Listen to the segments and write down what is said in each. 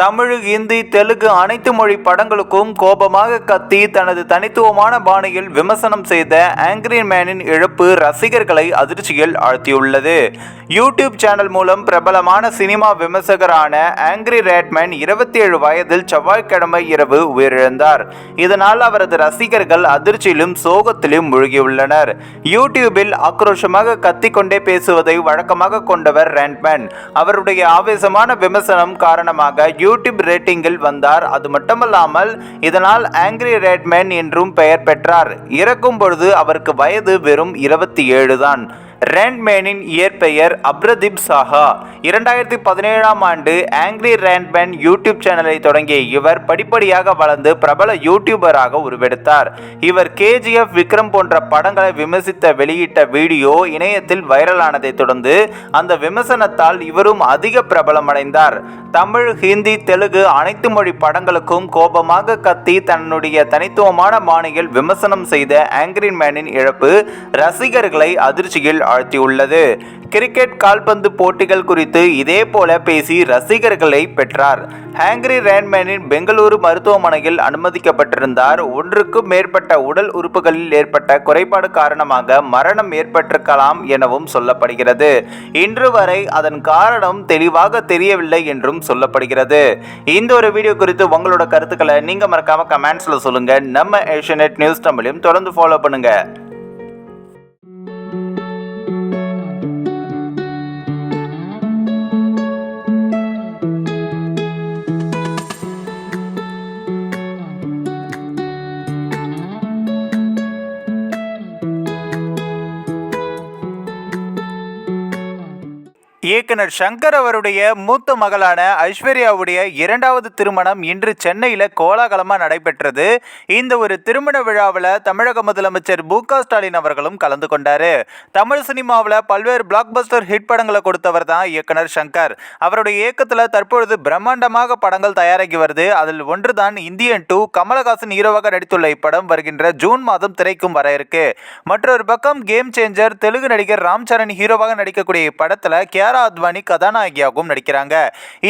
தமிழ் இந்தி தெலுங்கு அனைத்து மொழி படங்களுக்கும் கோபமாக கத்தி தனது தனித்துவமான பாணியில் விமர்சனம் செய்த ஆங்கிரி மேனின் இழப்பு ரசிகர்களை அதிர்ச்சியில் ஆழ்த்தியுள்ளது. யூடியூப் சேனல் மூலம் பிரபலமான சினிமா விமர்சகரான ஆங்கிரி ரேட்மேன் இருபத்தி ஏழு வயதில் செவ்வாய்க்கிழமை இரவு உயிரிழந்தார். இதனால் அவரது ரசிகர்கள் அதிர்ச்சியிலும் சோகத்திலும் மூழ்கியுள்ளனர். யூடியூபில் ஆக்ரோஷமாக கத்திக்கொண்டே பேசுவதை வழக்கமாக கொண்டவர் ரேட்மேன். அவருடைய ஆவேசமான விமர்சனம் காரணமாக யூடியூப் ரேட்டிங்கில் வந்தார். அது மட்டுமல்லாமல் இதனால் ஆங்கிரி ரேட்மேன் என்றும் பெயர் பெற்றார். இறக்கும் பொழுது அவருக்கு வயது வெறும் இருபத்தி ஏழு தான். ரேண்ட்மேனின் இயற்பெயர் அப்ரதீப் சாஹா. இரண்டாயிரத்தி பதினேழாம் ஆண்டு ஆங்கிரி ரேண்ட்மேன் யூடியூப் சேனலை தொடங்கிய இவர் படிப்படியாக வளர்ந்து பிரபல யூடியூபராக உருவெடுத்தார். இவர் கேஜிஎஃப் விக்ரம் போன்ற படங்களை விமர்சித்த வெளியிட்ட வீடியோ இணையத்தில் வைரலானதை தொடர்ந்து அந்த விமர்சனத்தால் இவரும் அதிக பிரபலமடைந்தார். தமிழ் ஹிந்தி தெலுங்கு அனைத்து மொழி படங்களுக்கும் கோபமாக கத்தி தன்னுடைய தனித்துவமான பாணியில் விமர்சனம் செய்த ஆங்கிரி மேனின் இழப்பு ரசிகர்களை அதிர்ச்சியில் ஆழ்த்தியுள்ளது. கிரிக்கெட் கால்பந்து போட்டிகள் குறித்து இதே போல பேசி ரசிகர்களை பெற்றார். ஹேங்கிரி ரேன்மேனின் பெங்களூரு மருத்துவமனையில் அனுமதிக்கப்பட்டிருந்தார். ஒன்றுக்கும் மேற்பட்ட உடல் உறுப்புகளில் ஏற்பட்ட குறைபாடு காரணமாக மரணம் ஏற்பட்டிருக்கலாம் எனவும் சொல்லப்படுகிறது. இன்று வரை அதன் காரணம் தெளிவாக தெரியவில்லை என்றும் சொல்லப்படுகிறது. இந்த ஒரு வீடியோ குறித்து உங்களோட கருத்துக்களை நீங்க மறக்காம கமெண்ட்ஸ்ல சொல்லுங்க. நம்ம ஏஷியநெட் நியூஸ் தமிழையும் தொடர்ந்து ஃபாலோ பண்ணுங்க. இயக்குனர் சங்கர் அவருடைய மூத்த மகளான ஐஸ்வர்யாவுடைய இரண்டாவது திருமணம் இன்று சென்னையில் கோலாகலமாக நடைபெற்றது. இந்த ஒரு திருமண விழாவில் தமிழக முதலமைச்சர் மு ஸ்டாலின் அவர்களும் கலந்து கொண்டார். தமிழ் சினிமாவில் பல்வேறு பிளாக் பஸ்டர் ஹிட் படங்களை கொடுத்தவர் தான் இயக்குனர் சங்கர். அவருடைய இயக்கத்தில் தற்பொழுது பிரம்மாண்டமாக படங்கள் தயாராகி வருது. அதில் ஒன்றுதான் இந்தியன் டூ கமலஹாசன் ஹீரோவாக நடித்துள்ள இப்படம் வருகின்ற ஜூன் மாதம் திரைக்கும் வர இருக்கு. மற்றொரு பக்கம் கேம் சேஞ்சர் தெலுங்கு நடிகர் ராம் சரண் ஹீரோவாக நடிக்கக்கூடிய இப்படத்தில் கியாரா அத்வானி கதாநாயகியாகவும் நடிக்கிறாங்க.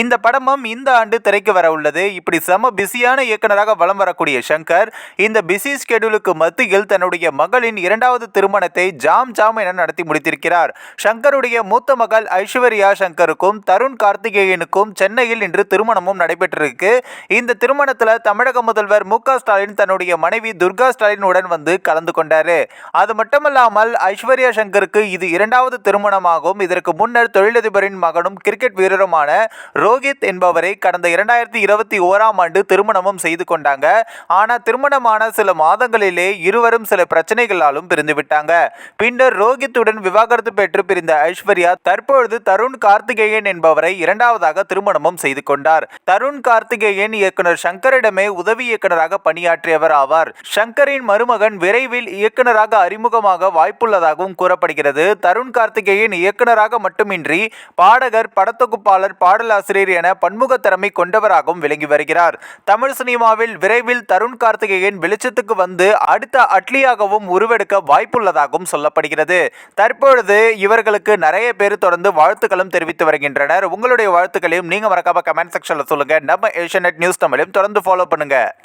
இந்த படமும் இந்த ஆண்டு திரைக்கு வர உள்ளது. இப்படி செம பிஸியான இயக்குனராக வலம் வரக்கூடிய சங்கர் இந்த பிஸி ஸ்கெடியூலுக்கு மத்தியில் தன்னுடைய மகளின் இரண்டாவது திருமணத்தை ஜாம் ஜாம் என நடத்தி முடித்திருக்கிறார். சங்கருடைய மூத்த மகள் ஐஸ்வர்யா சங்கருக்கும் தருண் கார்த்திகேயனுக்கும் சென்னையில் இன்று திருமணமும் நடைபெற்றிருக்கு. இந்த திருமணத்தில் தமிழக முதல்வர் மு ஸ்டாலின் தன்னுடைய மனைவி துர்கா ஸ்டாலின் உடன் வந்து கலந்து கொண்டாரு. அது மட்டுமல்லாமல் ஐஸ்வர்யா சங்கருக்கு இது இரண்டாவது திருமணமாகும் இதற்கு முன்னர் தொழில் தொழிலதிபரின் மகனும் கிரிக்கெட் வீரருமான ரோஹித் என்பவரை கடந்த இரண்டாயிரத்தி இருபத்தி ஓராம் ஆண்டு திருமணமும் செய்து கொண்டாங்க. ஆனால் திருமணமான சில மாதங்களிலே இருவரும் சில பிரச்சனைகளாலும் பிரிந்து விட்டாங்க. பின்னர் ரோஹித்துடன் விவாகரத்து பெற்று பிரிந்த ஐஸ்வர்யா தற்பொழுது தருண் கார்த்திகேயன் என்பவரை இரண்டாவதாக திருமணமும் செய்து கொண்டார். தருண் கார்த்திகேயன் இயக்குனர் சங்கரிடமே உதவி இயக்குனராக பணியாற்றியவர் ஆவார். சங்கரின் மருமகன் விரைவில் இயக்குனராக அறிமுகமாக வாய்ப்புள்ளதாகவும் கூறப்படுகிறது. தருண் கார்த்திகேயன் இயக்குனராக மட்டுமின்றி பாடகர் படத்தொகுப்பாளர் பாடலாசிரியர் என பன்முக திறமை கொண்டவராகவும் விளங்கி வருகிறார். தமிழ் சினிமாவில் விரைவில் தருண் கார்த்திகேயன் வெளிச்சத்துக்கு வந்து அடுத்த அட்லியாகவும் உருவெடுக்க வாய்ப்புள்ளதாகவும் சொல்லப்படுகிறது. தற்பொழுது இவர்களுக்கு நிறைய பேர் தொடர்ந்து வாழ்த்துக்களும் தெரிவித்து வருகின்றனர். உங்களுடைய வாழ்த்துக்களையும் நீங்க மறக்காம கமெண்ட் செக்ஷன்ல சொல்லுங்க. நம்ம ஏஷியநெட் நியூஸ் தமிழையும் தொடர்ந்து ஃபாலோ பண்ணுங்க.